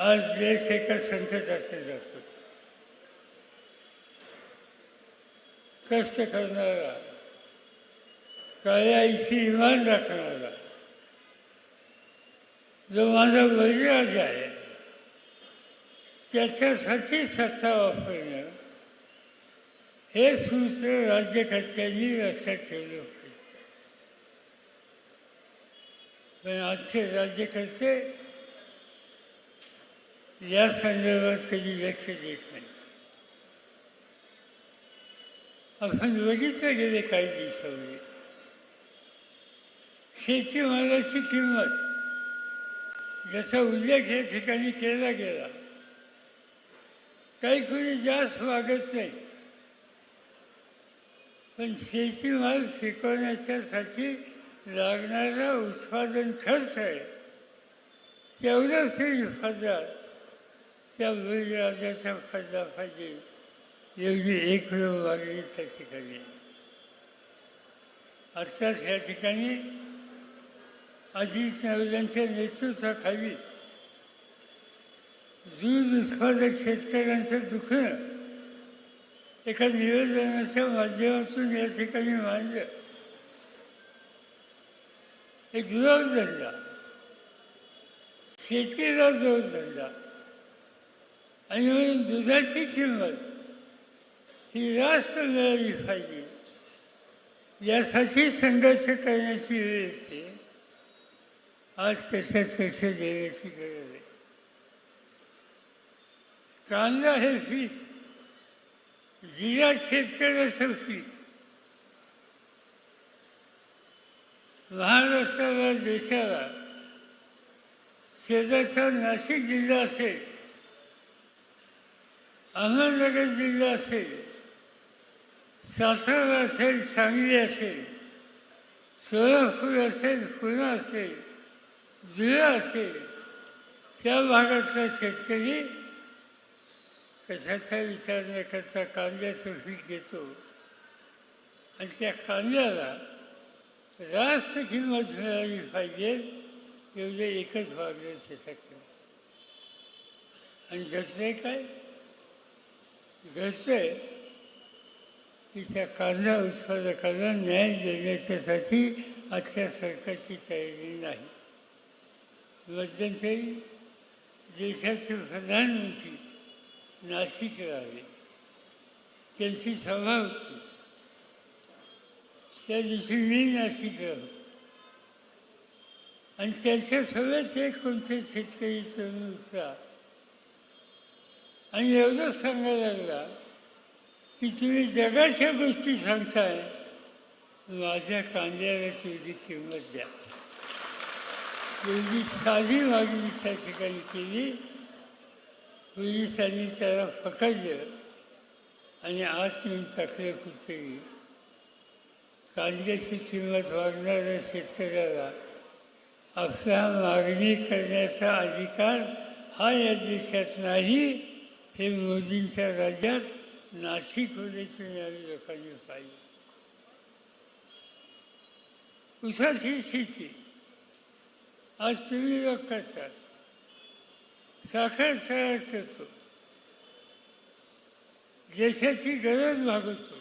आज देश एका संकटात जातो कष्ट करणारा काळ्याईशी इमान राखणारा जो माझा वैराज आहे त्याच्यासाठी सत्ता वापरणं हे सूत्र राज्यकर्त्यांनी लक्षात ठेवलं पाहिजे. पण आजचे राज्यकर्ते या संदर्भात कधी लक्ष देत नाही. आपण बघितलं गेले काही दिवसामध्ये शेतीमालाची किंमत ज्याचा उल्लेख या ठिकाणी केला गेला काही कोणी जास्त मागत नाही. पण शेतीमाल पिकवण्याच्यासाठी लागणारा उत्पादन खर्च आहे. तेवढंच तरी त्या बळीराजाचा फायदा पाहिजे एवढी एक वेळ मागणी त्या ठिकाणी अर्थात या ठिकाणी अजित नवल्यांच्या नेतृत्वाखाली दूध उत्पादक शेतकऱ्यांचं दुखणं एका निवेदनाच्या माध्यमातून या ठिकाणी मांडलं. एक जोरधंदा शेतीला जोरधंदा आणि म्हणून दुधाची किंमत ही रास्त मिळाली पाहिजे. यासाठी संघर्ष करण्याची वेळ येते. आज त्याच्या लक्ष देण्याची गरज आहे. कांदा हे पीक जिल्हा शेतकऱ्याचं पीक. महाराष्ट्राला देशाला शेजारचा नाशिक जिल्हा असेल अहमदनगर जिल्हा असेल सातारा असेल सांगली असेल सोलापूर असेल पुणे असेल धुळे असेल त्या भागातला शेतकरी कशाचा विचार न करता कांद्याचं पीक घेतो आणि त्या कांद्याला रास्त किंमत मिळाली पाहिजे एवढं एकच भाग त्याच्याकडे आणि घडतंय काय? घडतंय की त्या कांदा उत्पादकांना न्याय देण्याच्यासाठी आजच्या सरकारची तयारी नाही मध्यंतरी देशाचे प्रधानमंत्री नाशिकला आले त्यांची सभा होती त्या दिवशी मी नाशिकला होतो आणि त्यांच्या सगळ्यात एक कोणते शेतकरी तरुण होता आणि एवढंच सांगायला लागला की तुम्ही जगाच्या गोष्टी सांगताय माझ्या कांद्याला तेवढी किंमत द्या. एवढी साधी मागणी त्या ठिकाणी केली. पोलिसांनी त्याला फकडलं आणि आज येऊन टाकलं कुठेही कांद्याची किंमत वाढणाऱ्या शेतकऱ्याला आपला मागणी करण्याचा अधिकार हा या देशात नाही. हे मोदींच्या राज्यात नाशिक होण्याची यावेळी लोकांनी पाहिजे उसाची शेती. आज तुम्ही लोक करतात साखर तयार करतो. देशाची गरज भागवतो.